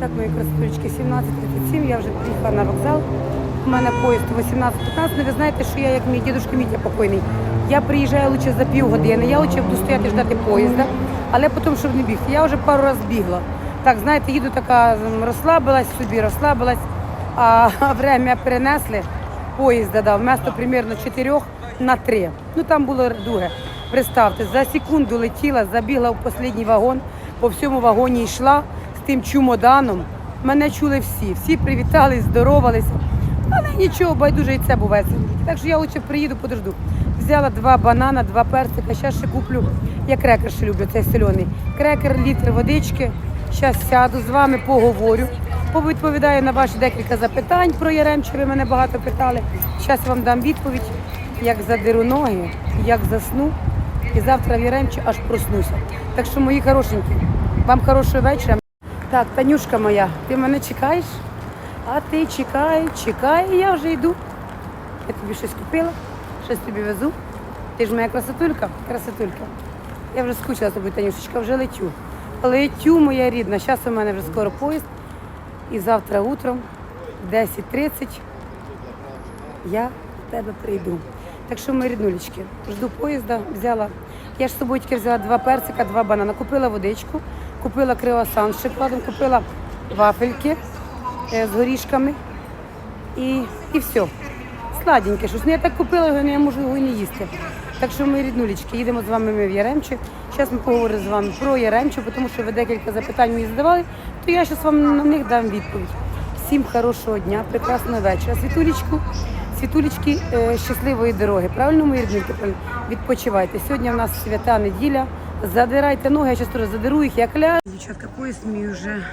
Так, мої красотулечки, 17.37, я вже приїхала на вокзал. У мене поїзд 18.15. Ну, ви знаєте, що я, як мій дідусь Мітя покойний, я приїжджаю лише за півгодини, я лише буду стояти ждати поїзда, але потім, щоб не бігти. Я вже пару разів бігла. Так, знаєте, їду така, розслабилась собі, розслабилась, а время перенесли поїзда, да, вместо примерно 4 на 3. Ну там було друге. Представте, за секунду летіла, забігла в останній вагон, по всьому вагоні йшла з тим чумоданом. Мене чули всі, всі привітались, здоровалися. Але нічого, байдуже і це буває. Так що я лучше приїду, подожду. Взяла два банана, два персика, зараз ще куплю. Я крекер ще люблю, цей соляний. Крекер, літр водички. Зараз сяду з вами, поговорю. Повідповідаю на ваші декілька запитань про Яремче, ви мене багато питали. Зараз вам дам відповідь, як задеру ноги, як засну. І завтра в Яремче аж проснуся. Так що, мої хорошенькі, вам хорошого вечора. Так, Танюшка моя, ти мене чекаєш? А ти чекай, чекай, я вже йду. Я тобі щось купила, щось тобі везу. Ти ж моя красотулька, красотулька. Я вже скучила з тобою, Танюшечка, вже летю. Летю, моя рідна. Зараз у мене вже скоро поїзд. І завтра утром, в 10.30, я до тебе прийду. Так що, мої ріднулечки, жду поїзда, взяла. Я ж з собою тільки взяла два персика, два банана. Купила водичку, купила круасан з шоколадом, купила вафельки е, з горішками і, і все. Сладеньке щось. Ну я так купила його, але я можу його і не їсти. Так що, мої ріднулечки, їдемо з вами ми в Яремче. Зараз ми поговоримо з вами про Яремче, тому що ви декілька запитань мені задавали, то я зараз вам на них дам відповідь. Всім хорошого дня, прекрасного вечора. Світулечку, світулечки, е, щасливої дороги. Правильно, мої? Правильно? Відпочивайте. Сьогодні в нас свята неділя. Задирайте ноги, я сейчас тоже задеру їх, як ля. Дівчатка, поїзд мій вже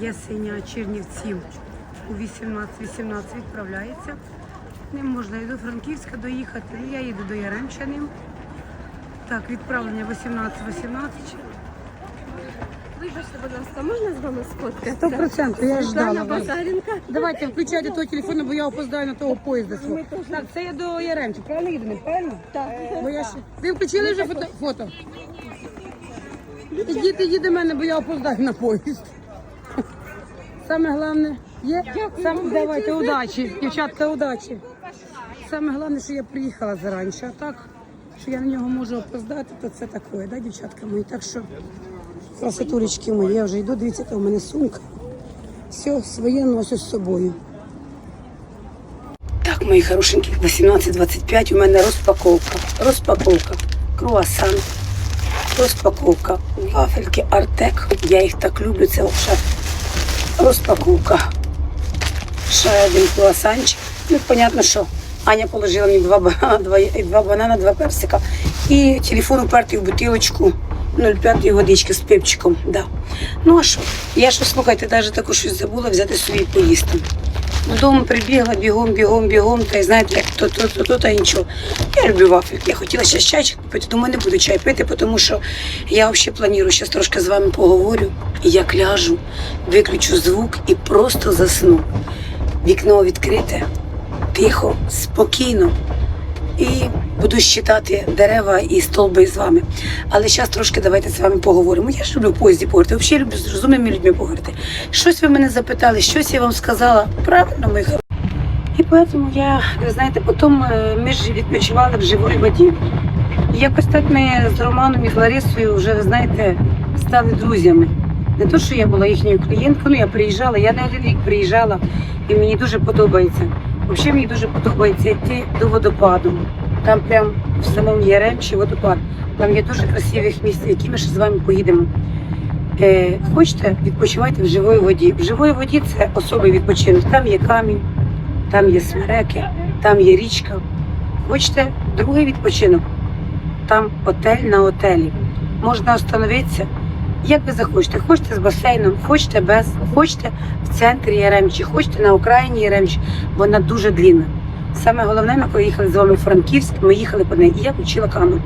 Ясеня Чернівців у 18-18 відправляється. Ним можна і до Франківська доїхати. Я їду до Яремча ним. Так, відправлення 18.18. Вибачте, будь ласка, можна з вами сфоткати? Сто процентів, я ждала вас. Давайте включайте того телефону, бо я опоздаю на того поїзда свого. Так, це я до Яремча, правильно не правильно? Так. Бо я ще... Ви включили вже фото? фото? Ідіть, ідіть до мене, бо я опоздаю на поїзд. Саме головне, є? Саме, давайте, удачі. Дівчатка, удачі. Саме головне, що я приїхала зараніше, а так, що я на нього можу опоздати, то це таке, да, дівчатка мої? Так що, красотулечки мої, я вже йду, дивіться, яка в мене сумка. Все своє ношу з собою. Так, мої хорошенькі, 18.25 у мене розпаковка. Розпаковка. Круасан. Розпаковка. Вафельки Артек. Я їх так люблю, це вже розпаковка. Ще один круасанчик. Ну, понятно, що Аня положила мені два, ба- два, два банана, два персика. І телефон упертий в бутилочку 0,5 водички з пипчиком. Да. Ну а що? Я що, слухайте, навіть таку щось забула взяти собі поїсти. Додому прибігла бігом, бігом, бігом, та й знаєте, як то, то, то, то, та нічого. Я люблю вафельки. Я хотіла ще чайчик купити, думаю, не буду чай пити, тому що я взагалі планую, зараз трошки з вами поговорю. І як ляжу, виключу звук і просто засну. Вікно відкрите, тихо, спокійно. І буду щитати дерева і столби з вами. Але зараз трошки давайте з вами поговоримо. Я ж люблю в поїзді поговорити. Взагалі люблю з розумними людьми поговорити. Щось ви мене запитали, щось я вам сказала. Правильно, мої хороші? І тому я, ви знаєте, потім е, ми ж відпочивали в живій воді. Якось так ми з Романом і з Ларисою вже, знаєте, стали друзями. Не то, що я була їхньою клієнткою, ну я приїжджала, я не один рік приїжджала, і мені дуже подобається. Взагалі мені дуже подобається йти до водопаду. Там прям в самому Яремчі водопад. Там є дуже красивих місць, які ми ще з вами поїдемо. Е, хочете, відпочивайте в живій воді. В живій воді це особий відпочинок. Там є камінь, там є смереки, там є річка. Хочете другий відпочинок? Там отель на отелі. Можна остановитися, як ви захочете. Хочете з басейном, хочете без, хочете в центрі Яремчі, хочете на окраїні Яремчі. Вона дуже длінна. Саме головне, ми коли їхали з вами в Франківськ, ми їхали по неї, і я включила камеру.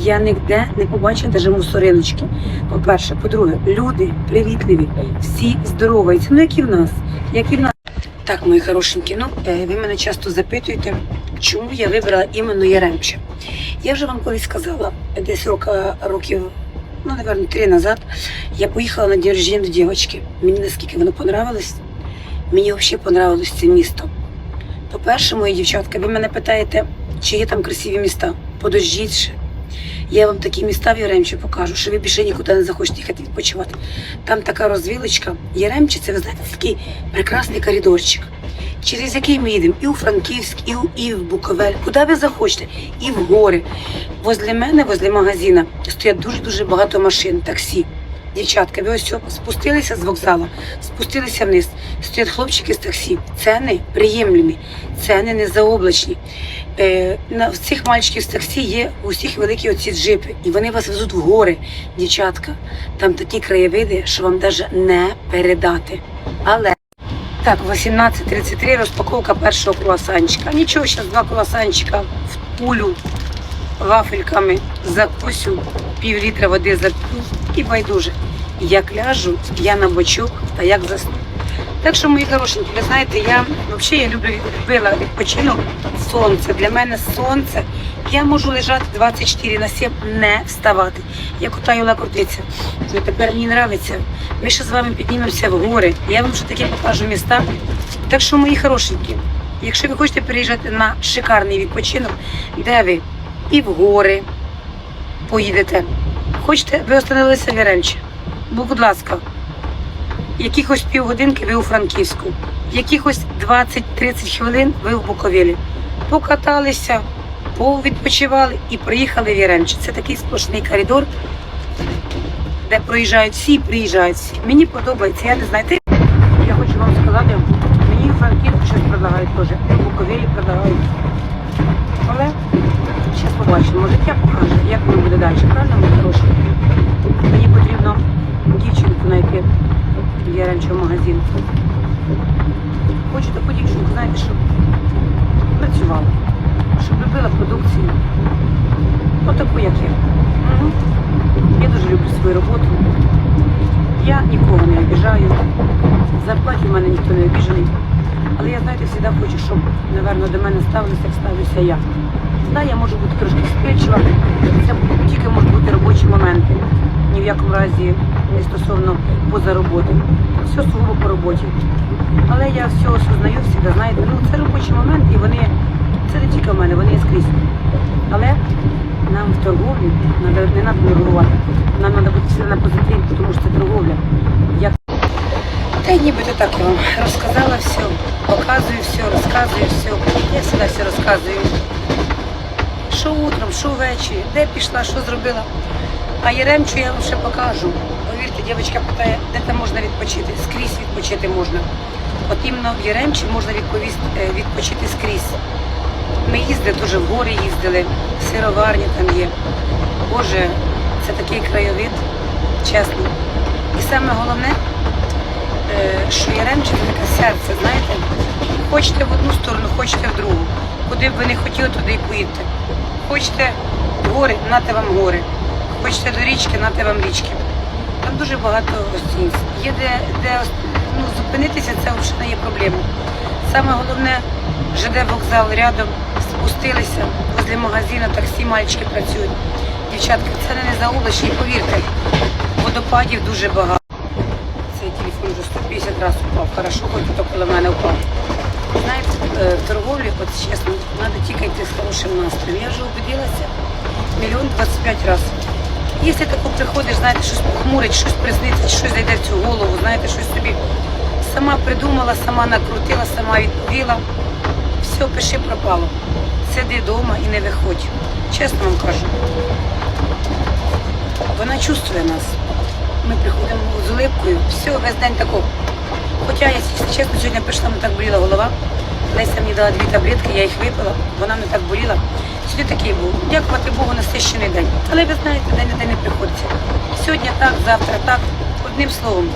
Я ніде не побачила навіть мусориночки. По-перше, по-друге, люди привітливі, всі здороваються. Ну, як і в нас, як і в нас. Так, мої хорошенькі, ну е, ви мене часто запитуєте, чому я вибрала іменно Яремче. Я вже вам колись сказала, десь років ну, наверное, три назад, я поїхала на день рождения до дівчинки. Мені наскільки воно понравилось. Мені взагалі понравилось це місто. По-перше, мої дівчатка, ви мене питаєте, чи є там красиві міста. Подождіть ще. Я вам такі міста в Яремчі покажу, що ви більше нікуди не захочете їхати відпочивати. Там така розвілочка. Яремчі, це ви знаєте, такий прекрасний коридорчик, через який ми їдемо і у Франківськ, і, у, і в Буковель, куди ви захочете, і в гори. Возле мене, возле магазина, стоять дуже-дуже багато машин, таксі. Дівчатка, ви ось спустилися з вокзалу, спустилися вниз. Стоять хлопчики з таксі. Ціни приємлемі, ціни не заоблачні. Е, на в цих мальчиків з таксі є у всіх великі оці джипи, і вони вас везуть в гори, дівчатка. Там такі краєвиди, що вам навіть не передати. Але так, 18.33 розпаковка першого круасанчика. Нічого, зараз два круасанчика в пулю вафельками закусю, пів літра води зап'ю і байдуже. Як ляжу, я на бочок та як засну. Так що, мої хорошенькі, ви знаєте, я взагалі я люблю любила відпочинок сонце. Для мене сонце. Я можу лежати 24 на 7, не вставати. Як ота Юла крутиться. Ну, тепер мені подобається. Ми ще з вами піднімемося в гори. Я вам ще таке покажу міста. Так що, мої хорошенькі, якщо ви хочете переїжджати на шикарний відпочинок, де ви і в гори поїдете. Хочете, ви остановилися в Яремчі. Бо, будь ласка, якихось півгодинки ви у Франківську, якихось 20-30 хвилин ви в Буковелі. Покаталися, повідпочивали і приїхали в Яремчі. Це такий сплошний коридор, де проїжджають всі, приїжджають всі. Мені подобається, я не знайти. Я хочу вам сказати, мені в Франківську щось предлагають теж, в Буковелі предлагають. Але зараз побачимо, життя покаже, як воно буде далі. Правильно, мої хороші? Мені потрібно дівчинку знайти. Я раніше в магазин. Хочу таку дівчинку, знаєте, щоб працювала, щоб любила продукцію. Отаку, як я. Мгм. Я дуже люблю свою роботу. Я нікого не обіжаю. Зарплаті в мене ніхто не обіжений. Але я, знаєте, завжди хочу, щоб, напевно, до мене ставилися, як ставлюся я. Да, я можу бути трошки спільчива, це тільки можуть бути робочі моменти. Ні в якому разі не стосовно поза роботи. Все сугубо по роботі. Але я все осознаю, завжди, знаєте, ну це робочі моменти, і вони, це не тільки в мене, вони є скрізь. Але нам в торговлі не треба нервувати. Нам треба бути на позитиві, тому що це торговля. Як... Та й нібито так я вам розказала все, показую все, розказую все. Я завжди все розказую. Що утром, що ввечері, де пішла, що зробила. А Яремчу я вам ще покажу. Повірте, дівчинка питає, де там можна відпочити. Скрізь відпочити можна. От іменно в Яремчі можна відповісти, е, відпочити скрізь. Ми їздили дуже в гори їздили, сироварні там є. Боже, це такий краєвид, чесно. І саме головне, е, що Яремче це таке серце, знаєте. Хочете в одну сторону, хочете в другу. Куди б ви не хотіли, туди і поїдете. Хочете в гори, нате вам гори. Хочете до річки, нате вам річки. Там дуже багато гостинців. Є де, де ну, зупинитися, це взагалі не є проблема. Саме головне, ЖД вокзал рядом, спустилися, возле магазину таксі мальчики працюють. Дівчатка, це не заоблачні, повірте, водопадів дуже багато. Цей телефон вже 150 разів упав. Хорошо, хоч то коло мене впав. Знаєте, е, в торговлі, от чесно, треба тільки йти з хорошим настроєм. Я вже убедилася мільйон 25 разів. Якщо тако приходиш, знаєте, щось похмурить, щось присниться, щось зайде в цю голову, знаєте, щось собі сама придумала, сама накрутила, сама відповіла, все, пиши пропало. Сиди вдома і не виходь. Чесно вам кажу. Вона чувствує нас. Ми приходимо з улипкою, все, весь день тако. Хоча, якщо чесно, сьогодні прийшла, мене так боліла голова. Леся мені дала дві таблетки, я їх випила, вона не так боліла. Сьогодні такий був. Дякувати Богу, насищений день. Але ви знаєте, день на день не приходиться. Сьогодні так, завтра так. Одним словом,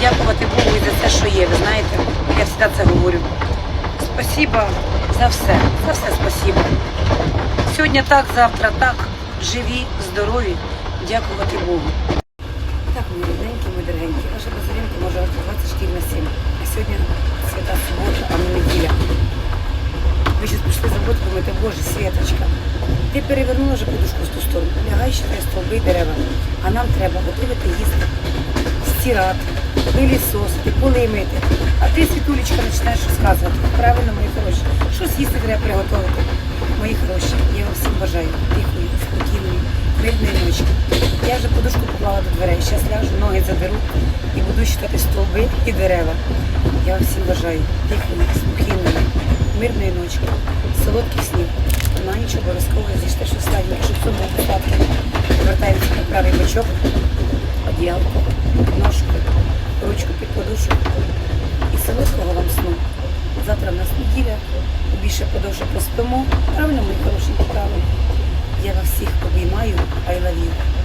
дякувати Богу і за все, що є. Ви знаєте, я завжди це говорю. Спасіба за все. За все спасіба. Сьогодні так, завтра так. Живі, здорові. Дякувати Богу. Так, мої рідненькі, мої дорогенькі, наша базаринка може 24 на 7. А сьогодні свята субота, а не неділя. Ви зараз пішли за думаєте, боже, Світочка, ти перевернула вже подушку в ту сторону. Лягай ще три стовби і дерева. А нам треба готувати їсти, стирати, пилісосити, поли мити. А ти, Світулечка, починаєш розказувати. Правильно, мої хороші. Щось їсти треба приготувати. Мої хороші, я вам всім бажаю тихої, спокійної, мирної ночі. Я вже подушку поклала до дверей. Зараз ляжу, ноги задеру і буду читати стовби і дерева. Я вам всім бажаю тихої, спокійної, мирної ночі, солодких снів. На ніч обов'язково зійште щось сладеньке, щоб сон був сладкий. Повертаємося на правий бочок, одіялко, ножку, ручку під подушку солодкого вам сну. Завтра в нас неділя, більше подовше поспимо. Правильно, мої хороші, правильно. Я вас всіх обіймаю, I love you.